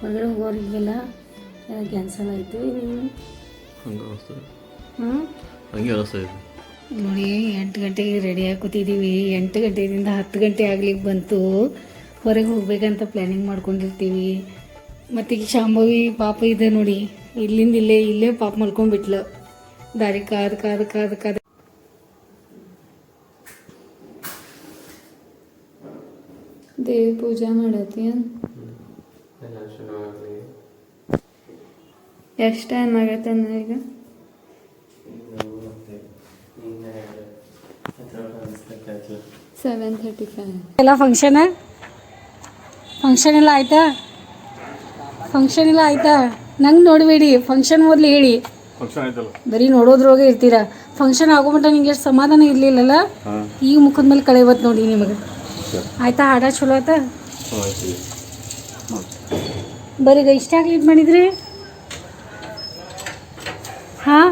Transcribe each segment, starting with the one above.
ಹೊರಗಡೆ ಹೋಗೋರಿಗೆಲ್ಲ ಕ್ಯಾನ್ಸಲ್ ಆಯಿತು. ಹ್ಞೂ ಹಂಗೆ ನೋಡಿ ಎಂಟು ಗಂಟೆಗೆ ರೆಡಿ ಕೂತಿದ್ದೀವಿ ಎಂಟು ಗಂಟೆಯಿಂದ ಹತ್ತು ಗಂಟೆ ಆಗ್ಲಿಕ್ಕೆ ಬಂತು. ಹೊರಗೆ ಹೋಗ್ಬೇಕಂತ ಪ್ಲ್ಯಾನಿಂಗ್ ಮಾಡ್ಕೊಂಡಿರ್ತೀವಿ. ಮತ್ತು ಈಗ ಶಾಂಭವಿ ಪಾಪ ಇದೆ ನೋಡಿ. ಇಲ್ಲಿಂದ ಇಲ್ಲೇ ಇಲ್ಲೇ ಪಾಪ ಮಲ್ಕೊಂಡ್ಬಿಟ್ಲು. ದಾರಿ ಕಾದು ಕಾದು ಕಾದು ಕಾದ. ದೇವಿ ಪೂಜೆ ಮಾಡತ್ತಿ ಎಷ್ಟು ಟೈಮ್ ಆಗತ್ತೆ ಈಗ? ಸೆವೆನ್ ತರ್ಟಿ ಫೈವ್ ಎಲ್ಲ ಫಂಕ್ಷನ್ ಫಂಕ್ಷನ್ ಎಲ್ಲ ಆಯ್ತಾ? ಫಂಕ್ಷನ್ ಎಲ್ಲ ಆಯ್ತಾ? ನಂಗೆ ನೋಡಬೇಡಿ ಫಂಕ್ಷನ್ ಮೊದಲು ಹೇಳಿ. ಬರೀ ನೋಡೋದ್ರೊಳಗೆ ಇರ್ತೀರಾ. ಫಂಕ್ಷನ್ ಆಗೋ ಮಟ್ಟ ನಿಂಗೆ ಎಷ್ಟು ಸಮಾಧಾನ ಇರಲಿಲ್ಲಲ್ಲ? ಹಾಂ. ಈಗ ಮುಖದ ಮೇಲೆ ಕಳೆಯವತ್ತು ನೋಡಿ ನಿಮಗೆ. ಆಯ್ತಾ? ಹಾಡ ಚಲೋ ಆಯ್ತಾ. ಆಯ್ತು ಬರೀ ಈಗ ಇಷ್ಟ ಆಗ್ಲಿ ಇದು ಮಾಡಿದ್ರಿ? ಹಾಂ?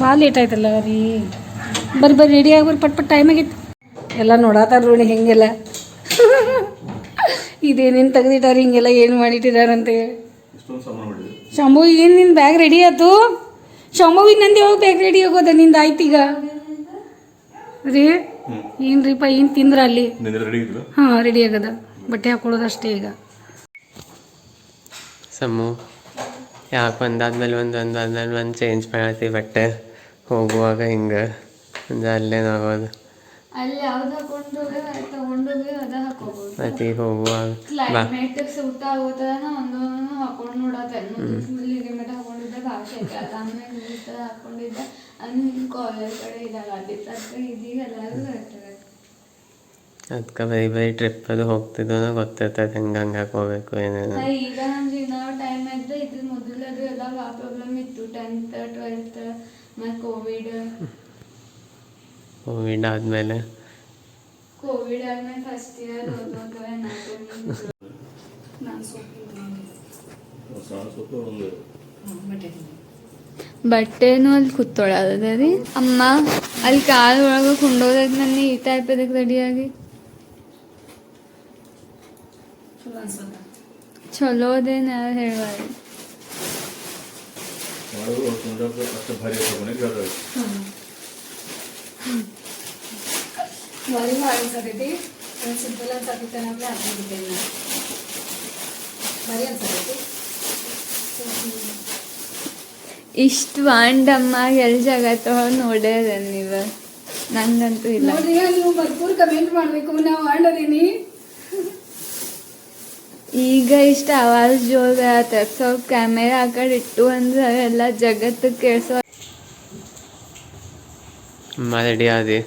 ಭಾಳ ಲೇಟ್ ಆಯ್ತಲ್ಲ ರೀ. ಬರ್ರಿ ಬರ್ರಿ ರೆಡಿ ಬರ್ರಿ ಪಟ್ ಪಟ್ ಟೈಮ್ ಆಗಿತ್ತು. ಎಲ್ಲ ನೋಡಾತಾರ ರೋಣಿ ಹೆಂಗೆಲ್ಲ. ಇದೇನೇನು ತೆಗೆದಿಟ್ಟಾರ ಹಿಂಗೆಲ್ಲ ಏನು ಮಾಡಿಟ್ಟಿದಾರಂತೆ? ಶಂಭು ಏನು ನಿನ್ನ ಬ್ಯಾಗ್ ರೆಡಿ ಆಯ್ತು? ಶಂಭು ನಂದು ಯಾವಾಗ ಬ್ಯಾಗ್ ರೆಡಿ ಆಗೋದ ನಿಂದು ಆಯ್ತು ಈಗ? ರೀ ಏನ್ರಿಪ್ಪ ಏನು ತಿಂದ್ರ ಅಲ್ಲಿ? ಹಾಂ ರೆಡಿ ಆಗದ. ಬಟ್ಟೆ ಹಾಕೊಳ್ಳೋದು ಅಷ್ಟೇ ಈಗ. ಸಮ್ಮು ಯಾಕೆ ಒಂದಾದ್ಮೇಲೆ ಒಂದು ಒಂದಾದ್ಮೇಲೆ ಒಂದು ಚೇಂಜ್ ಮಾಡತ್ತಿ ಬಟ್ಟೆ. ಹೋಗುವಾಗ ಹಿಂಗೆ. ಒಂದು ಅಲ್ಲೇನಾಗೋದು ಮತ್ತೆ ಈಗ ಹೋಗುವಾಗ ಕಾಲೇಜ್ ಕಡೆ ಇದಾಗ ಅದಕ್ಕೆ ಬರೀ ಬೈ ಟ್ರಿಪ್ ಅದು ಹೋಗ್ತಿದ್ದೋ ಗೊತ್ತಿರ್ತದೆ ಹೆಂಗೆ ಹಂಗೆ ಹೋಗ್ಬೇಕು ಏನೇನು. ಈಗ ನಮ್ದು ಇನ್ನೂ ಟೈಮ್ ಇದ್ದರೆ ಇದ್ರ ಮೊದಲದು ಎಲ್ಲ ಭಾಳ ಪ್ರಾಬ್ಲಮ್ ಇತ್ತು. ಟೆಂತ್ ಟ್ವೆಲ್ತ್ ಮತ್ತು ಕೋವಿಡ್ ಕೋವಿಡ್ ಆದಮೇಲೆ? ಕೋವಿಡ್ ಆದಮೇಲೆ ಫಸ್ಟ್ ಇಯರ್ ಬಟ್ಟೆನೂ ಅಲ್ಲಿ ಕುತ್ತೊಳದ ರೀ. ಅಮ್ಮ ಅಲ್ಲಿ ಕಾಲು ಒಳಗೆ ಕೊಂಡೋದಾಗ ನನ್ನ ಈ ಟೈಪ್ ಅದಕ್ಕೆ ರೆಡಿಯಾಗಿ ಚಲೋ ಅನ್ಸತ್ತ ಚಲೋ ಅದೇನು ಯಾರು ಹೇಳ್ಬಾರ್ದು ಮಾಡೋದು ನೋಡೋಕೆ ಅಷ್ಟು ಭಾರಿ ಆಯ್ತು ಮನೆಗೆ ಹೇಳ್ತಾರೆ ಭಾರಿ ಭಾಳ ಅನ್ಸತೈತಿ ಸಿಂಪಲ್ ಅನ್ಸತೈತೆ ಅನ್ನೋದೇ ಹಾಕೊಂಡಿದ್ದೇನೆ ನಾನು ಭಾರಿ ಅನ್ಸತೈತಿ ಇಷ್ಟು ವಾಂಡಮ್ಮ ಎಲ್ಲಿ ಜಗತ್ತ ನೋಡ್ಯಾರ ನೀವು ನಂಗಂತೂ ಇಲ್ಲ ನೋಡ್ರಿ ನೀವು ಭರ್ಪೂರ್ ಕಮೆಂಟ್ ಮಾಡಬೇಕು ನಾವು ಆಡೋದೀನಿ ಈಗ ಇಷ್ಟ ಆವಾಜ್ ಜೋರ ಆತ. ಸ್ವಲ್ಪ ಕ್ಯಾಮೆರಾ ಆ ಕಡೆ ಇಟ್ಟು ಅಂದ್ರೆ ಎಲ್ಲ ಜಗತ್ತು ಕೇಳಿಸೋ ಮಾಡಿ ಅದೇ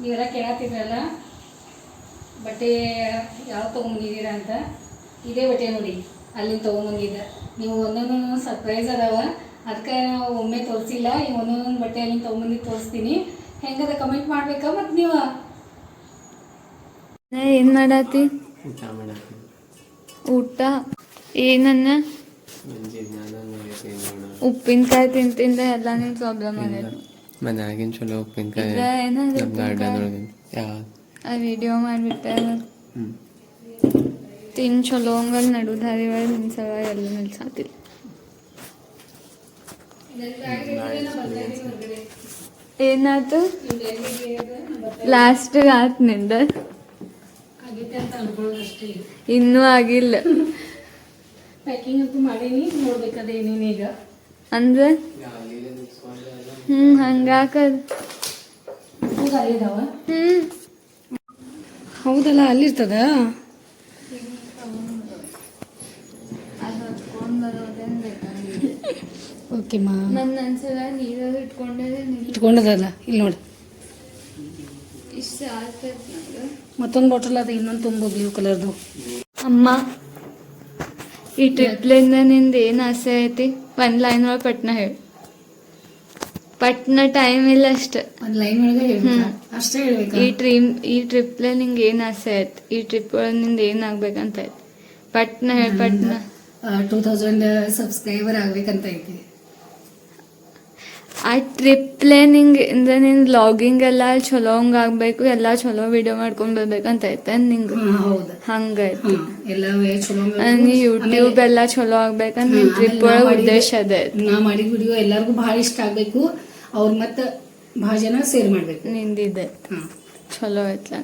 ನೀವೆಲ್ಲ ಕೇಳತ್ತಿದ್ರಲ್ಲ ಬಟ್ಟೆ ಯಾವ ತೊಗೊಂಬಂದಿದ್ದೀರಾ ಅಂತ ಇದೇ ಬಟ್ಟೆ ನೋಡಿ ಅಲ್ಲಿಂದ ತೊಗೊಂಬಂದಿದ್ದ. ನೀವು ಒಂದೊಂದು ಸರ್ಪ್ರೈಸ್ ಅದಾವ. ಅದಕ್ಕೆ ಒಮ್ಮೆ ತೋರಿಸಿಲ್ಲ ಈಗ ಒಂದೊಂದೊಂದು ಬಟ್ಟೆ ಅಲ್ಲಿಂದ ತೊಗೊಂಬಂದು ತೋರಿಸ್ತೀನಿ. ಹೆಂಗದ ಕಮೆಂಟ್ ಮಾಡ್ಬೇಕಾ ಮತ್ತು ನೀವು? ಏನ್ ಮಾಡತ್ತಿ ಊಟ ಏನನ್ನ? ಉಪ್ಪಿನಕಾಯಿ ತಿಂತಿಂದ ಎಲ್ಲ ನಿಮ್ ಪ್ರಾಬ್ಲಮ್ ಆಗೈತೆ ಮನ್ಯಾಗಿನ ಚಲೋ ಉಪ್ಪಿನಕಾಯಿ. ಆ ವಿಡಿಯೋ ಮಾಡಿಬಿಟ್ಟೆ ತಿನ್ ಚಲೋ ಹಂಗಲ್ಲಿ ನಡು ದಾರಿ ಒಳಗೆ ನಿನ್ ಎಲ್ಲ ನಿಲ್ಸಾತಿಲ್ಲ ಏನಾಯ್ತು? ಲಾಸ್ಟ್ ಆತ್ನಿಂದ? ಇನ್ನೂ ಆಗಿಲ್ಲ. ಪ್ಯಾಕಿಂಗ್ ಅಂತೂ ಮಾಡೀನಿ ನೋಡ್ಬೇಕದ ಏನೇನು ಈಗ ಅಂದ್ರೆ? ಹ್ಮ್ ಹಂಗಾಕದ್ ಅಲ್ಲಿದಾವ ಹ್ಮ್. ಹೌದಲ್ಲ ಅಲ್ಲಿರ್ತದ? ಅದು ಹಚ್ಕೊಂಡ್ ಬರೋದೇನ್ ಬೇಕಾಗಿಲ್ಲ. ಓಕೆ ಮಾ ನನ್ನ ಅನ್ಸಲ ನೀರಲ್ಲಿ ಇಟ್ಕೊಂಡೇ ನಿಲ್ ಇಟ್ಕೊಂಡದಲ್ಲ ಇಲ್ಲಿ ನೋಡಿ. ಇಷ್ಟ ಆಗ್ತೈತೆ ನಂಗೆ ಮತ್ತೊಂದು ಬಾಟಲ್ ಅದ ಇನ್ನೊಂದು ತುಂಬ ಬ್ಲೂ ಕಲರ್ದು ಅಮ್ಮ ಈ ಟ್ರಿಪ್ಲಿಂದ ನಿಂದ ಏನು ಆಸೆ ಐತಿ? ಒಂದು ಲೈನ್ ಒಳಗೆ ಪಟ್ನ ಹೇಳಿ. ಪಟ್ನ ಟೈಮ್ ಇಲ್ಲ ಅಷ್ಟೆ. ಒಂದು ಲೈನ್ ಒಳಗೆ ಅಷ್ಟೇ ಹೇಳ್ಬೇಕಾ? ಈ ಟ್ರಿಮ್ ಈ ಟ್ರಿಪ್ಲೆ ನಿಂಗೆ ಏನು ಆಸೆ ಆಯ್ತು ಈ ಟ್ರಿಪ್ ಒಳಗೆ ನಿಂದ ಏನು ಆಗ್ಬೇಕಂತ ಆಯ್ತು ಪಟ್ನ ಹೇಳಿ ಪಟ್ನ. ಟೂ ತೌಸಂಡ್ ಸಬ್ಸ್ಕ್ರೈಬರ್ ಆಗ್ಬೇಕಂತ ಐತಿ. ಆ ಟ್ರಿಪ್ ಪ್ಲೇನಿಂಗ್ ಅಂದ್ರೆ ನಿನ್ ಲಾಗಿಂಗ್ ಎಲ್ಲ ಚಲೋ ಹಂಗ ಆಗ್ಬೇಕು ಎಲ್ಲ ಚಲೋ ವಿಡಿಯೋ ಮಾಡ್ಕೊಂಡ್ ಬರ್ಬೇಕಂತ ಐತೆ ನಿಂಗೆ? ಹಂಗೈತಿ ಯೂಟ್ಯೂಬ್ ಎಲ್ಲ ಚಲೋ ಆಗ್ಬೇಕಂತ ನಿನ್ ಟ್ರಿಪ್ ಒಳಗೆ ಉದ್ದೇಶ ಅದೇ ನಾ ಮಾಡಿದ ವಿಡಿಯೋ ಎಲ್ಲರಿಗೂ ಬಹಳ ಇಷ್ಟ ಆಗ್ಬೇಕು. ಅವ್ರ ಮತ್ತ ಬಹಳ ಜನ ಸೇರ್ ಮಾಡ್ಬೇಕು. ನಿಂದಿದೆ. ಚಲೋ ಐತ್ಲ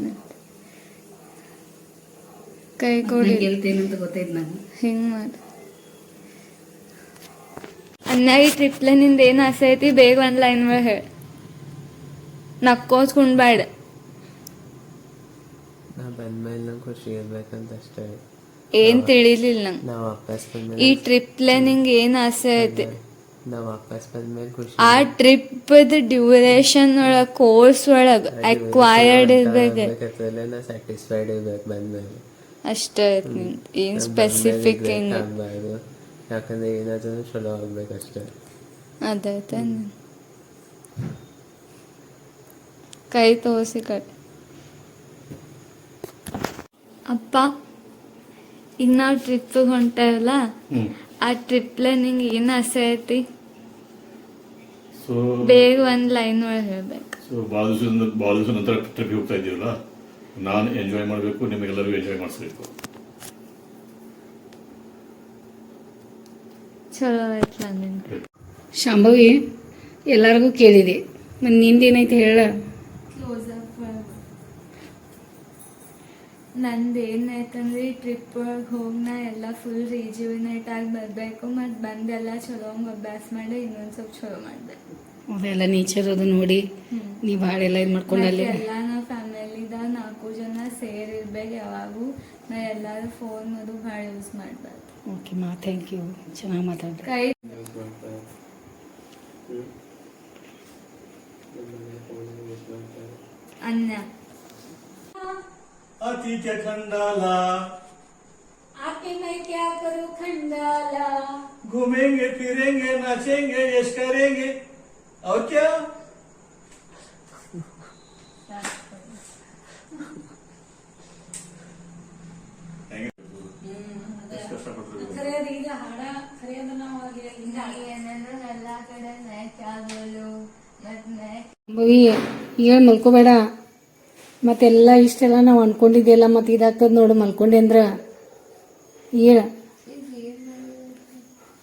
ಕೈ ಕೊಡಿ ಗೆಲ್ತೇನಂತ ಗೊತ್ತೈತೆ ನಾನು ಹಿಂಗ್ ಮಾಡಿ. ಅನ್ನ ಈ ಟ್ರಿಪ್ಲೆ ನಿಂದ ಏನು ಆಸೆ ಐತಿ ಬೇಗ ಒಂದ್ ಲೈನ್ ಒಳಗೆ ಹೇಳಿ. ನಕ್ಕೋಸ್ ಕುಣ್ಬೇಡ ನಾ ಬಂದ್ಮೇಲೆ ನಂಗೆ ಖುಷಿ ಇರ್ಬೇಕಂತ ಅಷ್ಟೇ. ಏನ್ ತಿಳಿಲಿಲ್ಲ ನಂಗೆ. ನಾ ವಾಪಸ್ ಈ ಟ್ರಿಪ್ ಪ್ಲಾನಿಂಗ್ ನಿಂಗೆ ಏನ್ ಆಸೆ ಐತಿ? ನಾ ವಾಪಸ್ ಬಂದ್ಮೇಲೆ ಖುಷಿ. ಆ ಟ್ರಿಪ್ ಡ್ಯೂರೇಷನ್ ಒಳಗ ಕೋರ್ಸ್ ಒಳಗ ಅಕ್ವೈರ್ಡ್ ಇರ್ಬೇಕು. ಆಗ್ಬೇಕಂತಲೇ ನಾ ಸ್ಯಾಟಿಸ್ಫೈಡ್ ಇರ್ಬೇಕು ಬಂದ್ಮೇಲೆ. ಅಷ್ಟೇ ಐತಿ. ಏನ್ ಸ್ಪೆಸಿಫಿಕ್ ಆಗ್ಬಾರ್ದು. ಯಾಕಂದ್ರೆ ಏನಾದ್ರೂ ಚಲೋ ಆಗ್ಬೇಕಷ್ಟೇ. ಅದೇ. ಕೈ ತೋರಿಸಿ ಕಟ್. ಅಪ್ಪ ಈಗ ನಾವು ಟ್ರಿಪ್ ಹೊಂಟೇವಲ್ಲ ಆ ಟ್ರಿಪ್ಲೆ ನಿಂಗೆ ಏನು ಆಸೆ ಐತಿ? ಬೇಗ ಒಂದು ಲೈನ್ ಒಳಗೆ ಹೇಳ್ಬೇಕು. ಸೊ ದಿವಸ ದಿವಸದಿಂದ ದಿವಸ ನಂತರ ಟ್ರಿಪ್ ಹೋಗ್ತಾ ಇದ್ದೀವಲ್ಲ ನಾನು ಎಂಜಾಯ್ ಮಾಡಬೇಕು ನಿಮಗೆಲ್ಲರಿಗೂ ಎಂಜಾಯ್ ಮಾಡಿಸ್ಬೇಕು. ಚಲೋ ಐತ್ಲ ನಿಂಗೆ ಶಾಂಭವಿ ಎಲ್ಲರಿಗೂ ಕೇಳಿದೆ. ಮತ್ತು ನಿಂದೇನೈತೆ ಹೇಳ? ಕ್ಲೋಸ್ ಅಪ್ ನಂದು ಏನಾಯ್ತಂದ್ರೆ ಈ ಟ್ರಿಪ್ ಒಳಗೆ ಹೋಗಿ ನಾ ಎಲ್ಲ ಫುಲ್ ರೀಜುವಿನೇಟ್ ಆಗಿ ಬರಬೇಕು ಮತ್ತು ಬಂದೆಲ್ಲ ಚಲೋ ಹಂಗೆ ಅಭ್ಯಾಸ ಮಾಡಿ ಇನ್ನೊಂದು ಸ್ವಲ್ಪ ಚಲೋ ಮಾಡಬೇಕು. ಅದೆಲ್ಲ ನೇಚರ್ ಅದು ನೋಡಿ. ನೀ ಭಾಳ ಎಲ್ಲ ಇದು ಮಾಡ್ಕೊಂಡು ಅಲ್ಲಿ ಎಲ್ಲ ನಾವು ಫ್ಯಾಮಿಲಿದ ನಾಲ್ಕು ಜನ ಸೇರಿರ್ಬೇಕು ಯಾವಾಗೂ. ನಾ ಎಲ್ಲರೂ ಫೋನ್ ಅದು ಭಾಳ ಯೂಸ್ ಮಾಡಬಾರ್ದು. ओके माँ थैंक यू चना माता अति के खंडाला आके मैं क्या करूँ खंडाला? घूमेंगे फिरेंगे नाचेंगे यश करेंगे। और क्या? ಕಡೆ ಮಲ್ಕೋಬೇಡ. ಮತ್ತೆಲ್ಲ ಇಷ್ಟೆಲ್ಲ ನಾವು ಅನ್ಕೊಂಡಿದ್ದೆಲ್ಲ ಮತ್ತೆ ಇದಾಗ್ತದೆ ನೋಡು ಮಲ್ಕೊಂಡೆ ಅಂದ್ರೆ. ಹೇಳ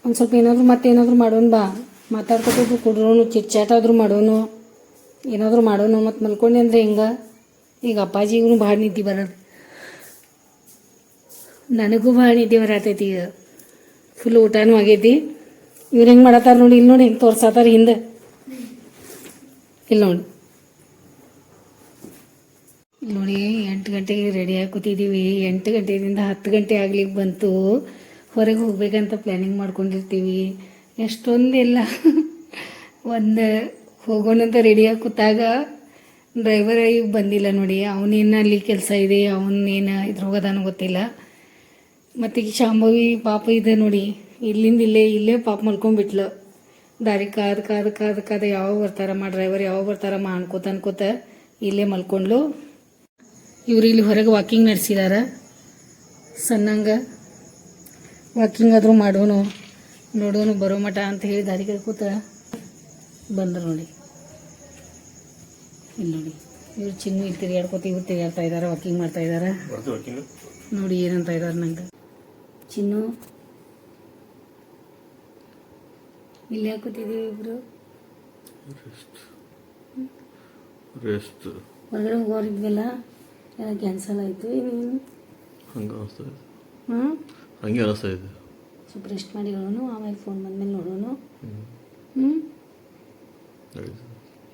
ಒಂದು ಸ್ವಲ್ಪ ಏನಾದರೂ ಮತ್ತೇನಾದರೂ ಮಾಡೋಣ ಬಾ. ಮಾತಾಡ್ಕೊಬೇಕು, ಕುಡ್ರೋನು ಚಿಟ್ಚಾಟ್ ಆದ್ರೂ ಮಾಡೋನು. ಏನಾದರೂ ಮಾಡೋನು, ಮತ್ತು ಮಲ್ಕೊಂಡೆ ಅಂದ್ರೆ ಹೆಂಗ? ಈಗ ಅಪ್ಪಾಜಿಗೂ ಭಾಳ ನಿದ್ದೆ ಬರೋದು. ನನಗೂ ಭಾಳ ನಿದ್ದೆ ಬರತೈತಿ ಈಗ. ಫುಲ್ ಊಟನೂ ಆಗೈತಿ. ಇವ್ರು ಹೆಂಗೆ ಮಾಡತ್ತಾರ ನೋಡಿ ಇಲ್ಲಿ ನೋಡಿ ಹೆಂಗೆ ತೋರ್ಸತ್ತಾರ ಹಿಂದೆ. ಇಲ್ಲಿ ನೋಡಿ. ಇಲ್ಲಿ ನೋಡಿ, ಎಂಟು ಗಂಟೆಗೆ ರೆಡಿ ಆಗಿ ಕೂತಿದ್ದೀವಿ ಎಂಟು ಗಂಟೆಯಿಂದ ಹತ್ತು ಗಂಟೆ ಆಗ್ಲಿಕ್ಕೆ ಬಂತು. ಹೊರಗೆ ಹೋಗ್ಬೇಕಂತ ಪ್ಲ್ಯಾನಿಂಗ್ ಮಾಡ್ಕೊಂಡಿರ್ತೀವಿ. ಎಷ್ಟೊಂದೆಲ್ಲ ಒಂದು ಹೋಗೋಣಂತ ರೆಡಿಯಾಗಿ ಕೂತಾಗ ಡ್ರೈವರ್ ಈಗ ಬಂದಿಲ್ಲ ನೋಡಿ. ಅವನೇನು ಅಲ್ಲಿ ಕೆಲಸ ಇದೆ ಅವನೇನು ಇದ್ರ ಗೊತ್ತಿಲ್ಲ. ಮತ್ತು ಈಗ ಶಾಂಭವಿ ಪಾಪ ಇದೆ ನೋಡಿ. ಇಲ್ಲಿಂದ ಇಲ್ಲೇ ಇಲ್ಲೇ ಪಾಪ ಮಲ್ಕೊಂಡ್ಬಿಟ್ಲು. ದಾರಿ ಕಾದ ಕಾದ ಕಾದ ಕಾದ ಯಾವಾಗ ಬರ್ತಾರಮ್ಮ ಡ್ರೈವರ್ ಯಾವಾಗ ಬರ್ತಾರಮ್ಮ ಅನ್ಕೋತ ಅನ್ಕೋತ ಇಲ್ಲೇ ಮಲ್ಕೊಂಡ್ಲು. ಇವ್ರು ಇಲ್ಲಿ ಹೊರಗೆ ವಾಕಿಂಗ್ ನಡೆಸಿದಾರ. ಸಣ್ಣಂಗ ವಾಕಿಂಗ್ ಆದರೂ ಮಾಡೋನು ನೋಡೋನು ಬರೋ ಮಠ ಅಂತ ಹೇಳಿ ದಾರಿ ಕೂತ ಬಂದರು ನೋಡಿ. ಇಲ್ಲಿ ನೋಡಿ ಇವ್ರು ಚಿನ್ನ ಇಲ್ಲಿ ತಿರುಗಾಡ್ಕೋತ ಇವ್ರು ತಿರುಗಾಡ್ತಾ ಇದ್ದಾರೆ ವಾಕಿಂಗ್ ಮಾಡ್ತಾ ಇದ್ದಾರೆ ನೋಡಿ ಏನಂತ ಇದ್ದಾರೆ ನಂಗೆ. ಚಿನ್ನು ಇಲ್ಲಿ ಕೂತಿದ್ದೀವಿ ಇಬ್ರು. ರೆಸ್ಟ್ ಹೊರಗಡೆ ಹೋಗೋರಿದ್ವಲ್ಲ ಎಲ್ಲ ಕ್ಯಾನ್ಸಲ್ ಆಯಿತು ನೀನು ಹಂಗೆ ಅನಿಸ್ತಾ ಇದೆ. ಹ್ಞೂ ಹಂಗೆ ಅನಿಸ್ತಾ ಇದೆ. ಸ್ವಲ್ಪ ರೆಸ್ಟ್ ಮಾಡಿ ಹೇಳೋನು ಆಮೇಲೆ ಫೋನ್ ಬಂದಮೇಲೆ ನೋಡೋನು. ಹ್ಞೂ.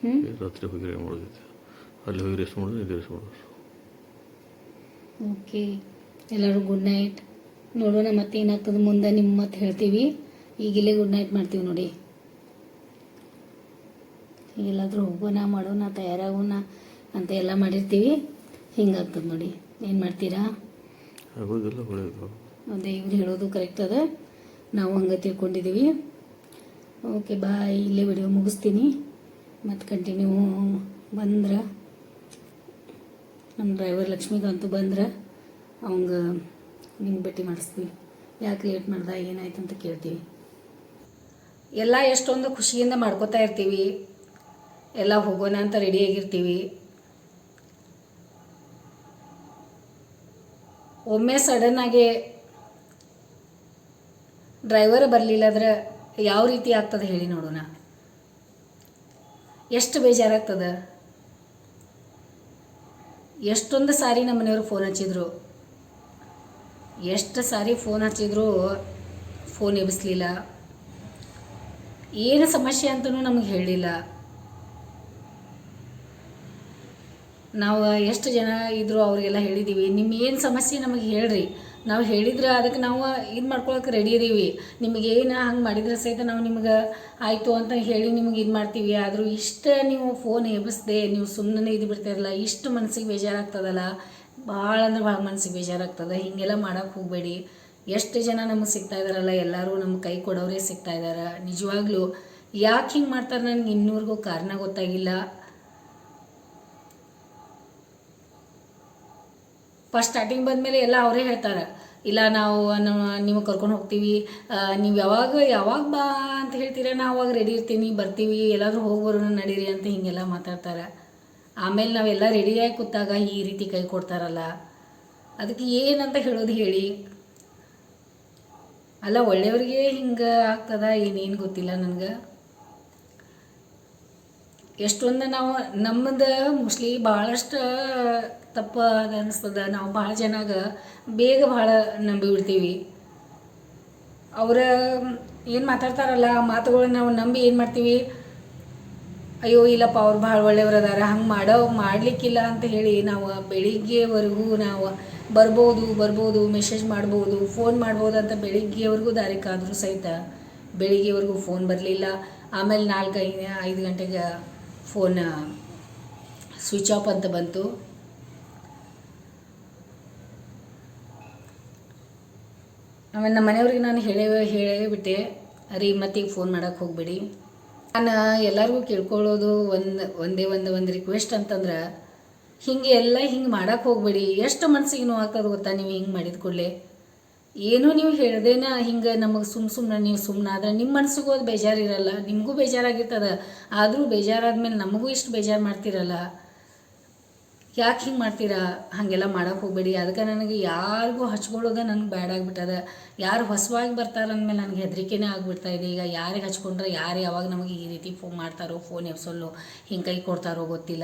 ಹ್ಞೂ ರಾತ್ರಿ ಹೋಗಿ ಏನು ಮಾಡೋದೈತೆ ಅಲ್ಲಿ ಹೋಗಿ ರೆಸ್ಟ್ ಮಾಡೋದು ಇಲ್ಲಿ ರೆಸ್ಟ್ ಮಾಡೋದು. ಓಕೆ ಎಲ್ಲರೂ ಗುಡ್ ನೈಟ್ ನೋಡೋಣ ಮತ್ತೆ ಏನಾಗ್ತದೆ ಮುಂದೆ ನಿಮ್ಮ ಮತ್ತೆ ಹೇಳ್ತೀವಿ. ಈಗಿಲ್ಲೇ ಗುಡ್ ನೈಟ್ ಮಾಡ್ತೀವಿ ನೋಡಿ. ಎಲ್ಲಾದರೂ ಹೋಗೋಣ ಮಾಡೋಣ ತಯಾರಾಗೋಣ ಅಂತ ಎಲ್ಲ ಮಾಡಿರ್ತೀವಿ. ಹಿಂಗಾಗ್ತದೆ ನೋಡಿ. ಏನು ಮಾಡ್ತೀರಾ? ಅದೇ ಇವ್ರು ಹೇಳೋದು ಕರೆಕ್ಟ್ ಅದ. ನಾವು ಹಂಗೆ ತಿಳ್ಕೊಂಡಿದ್ದೀವಿ ಓಕೆ ಬಾಯ್. ಇಲ್ಲೇ ವಿಡಿಯೋ ಮುಗಿಸ್ತೀನಿ. ಮತ್ತು ಕಂಟಿನ್ಯೂ ಬಂದ್ರೆ. ನಮ್ಮ ಡ್ರೈವರ್ ಲಕ್ಷ್ಮೀಕಾಂತು ಬಂದ್ರೆ. ಅವಂಗ ನಿಮ್ಗೆ ಭೇಟಿ ಮಾಡಿಸ್ತೀವಿ. ಯಾಕೆ ಲೇಟ್ ಮಾಡ್ದ ಏನಾಯ್ತು ಅಂತ ಕೇಳ್ತೀವಿ. ಎಲ್ಲ ಎಷ್ಟೊಂದು ಖುಷಿಯಿಂದ ಮಾಡ್ಕೋತಾ ಇರ್ತೀವಿ. ಎಲ್ಲ ಹೋಗೋಣ ಅಂತ ರೆಡಿಯಾಗಿರ್ತೀವಿ ಒಮ್ಮೆ ಸಡನ್ನಾಗಿ ಡ್ರೈವರ್ ಬರಲಿಲ್ಲ ಅಂದ್ರೆ ಯಾವ ರೀತಿ ಆಗ್ತದೆ ಹೇಳಿ ನೋಡೋಣ. ಎಷ್ಟು ಬೇಜಾರಾಗ್ತದೆ? ಎಷ್ಟೊಂದು ಸಾರಿ ನಮ್ಮ ಮನೆಯವರು ಫೋನ್ ಹಚ್ಚಿದ್ರು. ಎಷ್ಟು ಸಾರಿ ಫೋನ್ ಹಚ್ಚಿದ್ರು ಫೋನ್ ಎಬ್ಬಿಸ್ಲಿಲ್ಲ. ಏನು ಸಮಸ್ಯೆ ಅಂತಲೂ ನಮಗೆ ಹೇಳಿಲ್ಲ. ನಾವು ಎಷ್ಟು ಜನ ಇದ್ರು ಅವರಿಗೆಲ್ಲ ಹೇಳಿದ್ದೀವಿ ನಿಮ್ಮ ಏನು ಸಮಸ್ಯೆ ನಮಗೆ ಹೇಳ್ರಿ. ನಾವು ಹೇಳಿದ್ರೆ ಅದಕ್ಕೆ ನಾವು ಇದು ಮಾಡ್ಕೊಳಕ್ಕೆ ರೆಡಿ ಇದೀವಿ. ಏನು ಹಂಗೆ ಮಾಡಿದ್ರೆ ಸಹಿತ ನಾವು ನಿಮ್ಗೆ ಆಯಿತು ಅಂತ ಹೇಳಿ ನಿಮ್ಗೆ ಇದು ಮಾಡ್ತೀವಿ. ಆದರೂ ಇಷ್ಟು ನೀವು ಫೋನ್ ಎಬ್ಬಿಸ್ದೆ, ನೀವು ಸುಮ್ಮನೆ ಇದು ಬಿಡ್ತಾಯಿರಲ್ಲ ಇಷ್ಟು ಮನಸ್ಸಿಗೆ ಬೇಜಾರಾಗ್ತದಲ್ಲ. ಭಾಳ ಅಂದ್ರೆ ಭಾಳ ಮನಸ್ಸಿಗೆ ಬೇಜಾರಾಗ್ತದೆ. ಹೀಗೆಲ್ಲ ಮಾಡೋಕ್ಕೆ ಹೋಗಬೇಡಿ. ಎಷ್ಟು ಜನ ನಮಗೆ ಸಿಗ್ತಾ ಇದಾರಲ್ಲ ಎಲ್ಲರೂ ನಮ್ಮ ಕೈ ಕೊಡೋರೇ ಸಿಗ್ತಾ ಇದ್ದಾರೆ. ನಿಜವಾಗ್ಲೂ ಯಾಕೆ ಹಿಂಗೆ ಮಾಡ್ತಾರೆ ನನಗೆ ಇನ್ನೂರಿಗೂ ಕಾರಣ ಗೊತ್ತಾಗಿಲ್ಲ. ಫಸ್ಟ್ ಸ್ಟಾರ್ಟಿಂಗ್ ಬಂದಮೇಲೆ ಎಲ್ಲ ಅವರೇ ಹೇಳ್ತಾರೆ. ಇಲ್ಲ, ನಾವು ನಿಮಗೆ ಕರ್ಕೊಂಡು ಹೋಗ್ತೀವಿ. ನೀವು ಯಾವಾಗ ಯಾವಾಗ ಬಾ ಅಂತ ಹೇಳ್ತೀರ? ನಾವು ಅವಾಗ ರೆಡಿ ಇರ್ತೀನಿ, ಬರ್ತೀವಿ, ಎಲ್ಲಾದರೂ ಹೋಗೋರು ನಡೀರಿ ಅಂತ ಹೀಗೆಲ್ಲ ಮಾತಾಡ್ತಾರೆ. ಆಮೇಲೆ ನಾವೆಲ್ಲ ರೆಡಿಯಾಗಿ ಕೂತಾಗ ಈ ರೀತಿ ಕೈ ಕೊಡ್ತಾರಲ್ಲ. ಅದಕ್ಕೆ ಏನಂತ ಹೇಳೋದು ಹೇಳಿ. ಅಲ್ಲ, ಒಳ್ಳೆಯವ್ರಿಗೆ ಹಿಂಗೆ ಆಗ್ತದ ಏನೇನು ಗೊತ್ತಿಲ್ಲ ನನಗೆ. ಎಷ್ಟೊಂದು ನಾವು ನಮ್ಮದು ಮೋಸ್ಟ್ಲಿ ಭಾಳಷ್ಟು ತಪ್ಪು ಅದ ಅನಿಸ್ತದ. ನಾವು ಭಾಳ ಜನಾಗ ಬೇಗ ಭಾಳ ನಂಬಿಬಿಡ್ತೀವಿ ಅವರ ಏನು ಮಾತಾಡ್ತಾರಲ್ಲ ಮಾತುಗಳನ್ನ ನಾವು ನಂಬಿ ಏನು ಮಾಡ್ತೀವಿ? ಅಯ್ಯೋ, ಇಲ್ಲಪ್ಪ, ಅವ್ರು ಭಾಳ ಒಳ್ಳೆಯವ್ರು ಅದಾರ. ಹಂಗೆ ಮಾಡೋ, ಮಾಡಲಿಕ್ಕಿಲ್ಲ ಅಂತ ಹೇಳಿ ನಾವು ಬೆಳಿಗ್ಗೆವರೆಗೂ ನಾವು ಬರ್ಬೋದು ಬರ್ಬೋದು ಮೆಸೇಜ್ ಮಾಡ್ಬೋದು ಫೋನ್ ಮಾಡ್ಬೋದು ಅಂತ ಬೆಳಿಗ್ಗೆವರೆಗೂ ದಾರಿ ಕಾದರೂ ಸಹಿತ ಬೆಳಿಗ್ಗೆವರೆಗೂ ಫೋನ್ ಬರಲಿಲ್ಲ. ಆಮೇಲೆ ನಾಲ್ಕು ಐದು ಐದು ಗಂಟೆಗೆ ಫೋನ್ ಸ್ವಿಚ್ ಆಫ್ ಅಂತ ಬಂತು. ಆಮೇಲೆ ನಮ್ಮ ಮನೆಯವ್ರಿಗೆ ನಾನು ಹೇಳೇ ಹೇಳೇ ಬಿಟ್ಟೆ ರೀ ಮತ್ತೀಗ ಫೋನ್ ಮಾಡೋಕ್ಕೆ ಹೋಗಬೇಡಿ. ನಾನು ಎಲ್ಲರಿಗೂ ಕೇಳ್ಕೊಳ್ಳೋದು ಒಂದು, ಒಂದೇ ಒಂದು ಒಂದು ರಿಕ್ವೆಸ್ಟ್ ಅಂತಂದ್ರೆ ಹಿಂಗೆ ಎಲ್ಲ ಹಿಂಗೆ ಮಾಡೋಕ್ಕೆ ಹೋಗಬೇಡಿ. ಎಷ್ಟು ಮನ್ಸಿಗೆ ನೋವು ಆಗ್ತದೆ ಗೊತ್ತಾ ನೀವು ಹಿಂಗೆ ಮಾಡಿದ ಕೂಡಲೇ? ಏನೂ ನೀವು ಹೇಳ್ದೇನ ಹಿಂಗೆ ನಮಗೆ ಸುಮ್ ಸುಮ್ಮನೆ ನೀವು ಸುಮ್ಮನಾದ್ರೆ ನಿಮ್ಮ ಮನ್ಸಿಗೂ ಅದು ಬೇಜಾರಿರಲ್ಲ. ನಿಮಗೂ ಬೇಜಾರಾಗಿರ್ತದೆ. ಆದರೂ ಬೇಜಾರಾದ್ಮೇಲೆ ನಮಗೂ ಇಷ್ಟು ಬೇಜಾರು ಮಾಡ್ತಿರಲ್ಲ. ಯಾಕೆ ಹಿಂಗೆ ಮಾಡ್ತೀರಾ? ಹಾಗೆಲ್ಲ ಮಾಡೋಕೆ ಹೋಗಬೇಡಿ. ಅದಕ್ಕೆ ನನಗೆ ಯಾರಿಗೂ ಹಚ್ಕೊಳ್ಳೋದು ನನಗೆ ಬ್ಯಾಡ್ ಆಗಿಬಿಟ್ಟದ. ಯಾರು ಹೊಸವಾಗಿ ಬರ್ತಾರೆ ಅಂದಮೇಲೆ ನನಗೆ ಹೆದರಿಕೆನೇ ಆಗಿಬಿಡ್ತಾ ಇದೆ. ಈಗ ಯಾರಿಗೆ ಹಚ್ಕೊಂಡ್ರೆ, ಯಾರು ಯಾವಾಗ ನಮಗೆ ಈ ರೀತಿ ಫೋನ್ ಮಾಡ್ತಾರೋ, ಫೋನ್ ಎಬ್ಸೋಲ್ಲೋ, ಹಿಂಗೆ ಕೈ ಕೊಡ್ತಾರೋ ಗೊತ್ತಿಲ್ಲ.